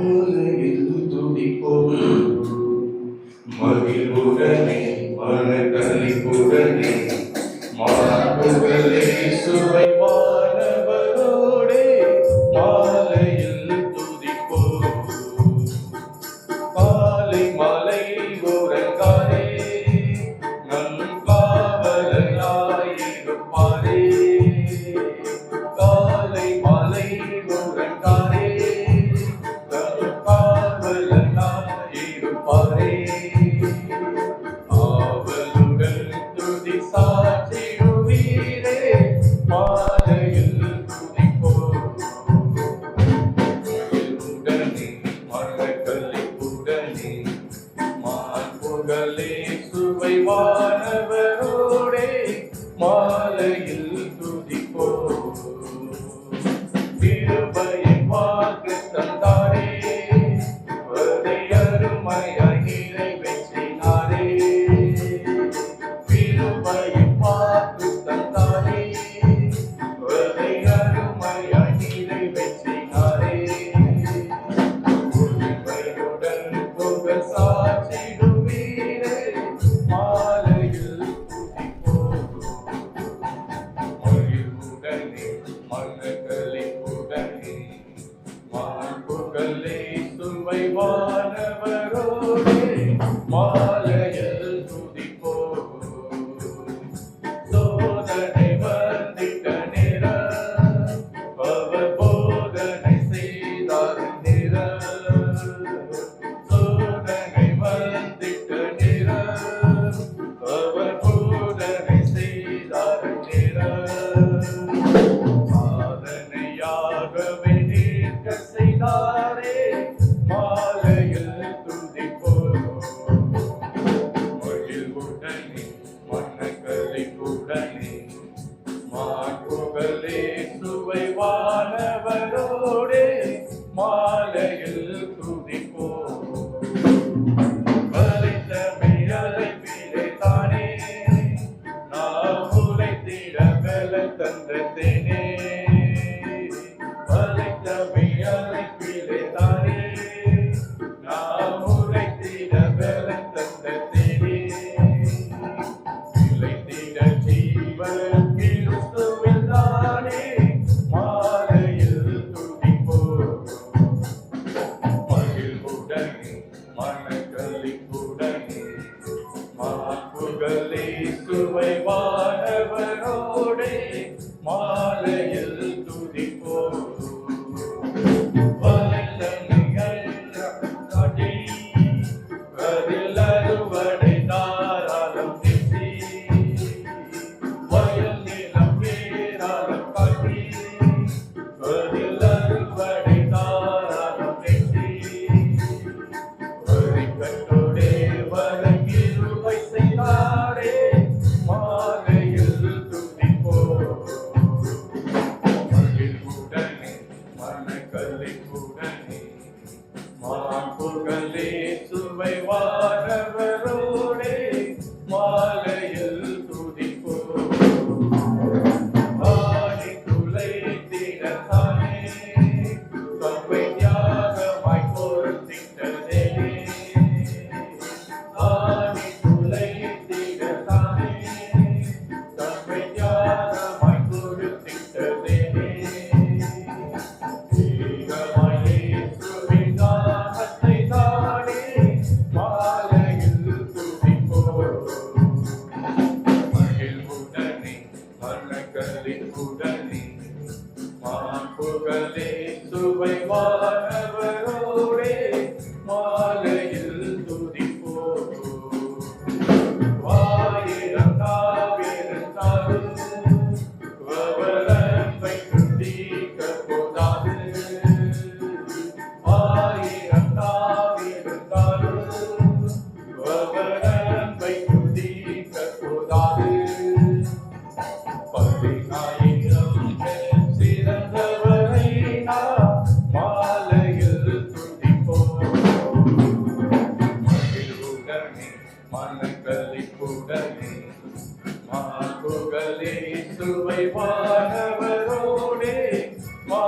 உலகில் துடிப்போம். மகிழ்வுடனே மன கலிப்புடனே மாறுதலே சுவை பாரே ஆவலுடன் துதி சாட்சிடுவீரே மாலையில் துதிப்போ உடனே மரக்கலை மாலையில் துதி Hallelujah. மாற்றுகளே மகனே மனங்களை கூடலே மார்புகளே சுவை வானவரோடே மா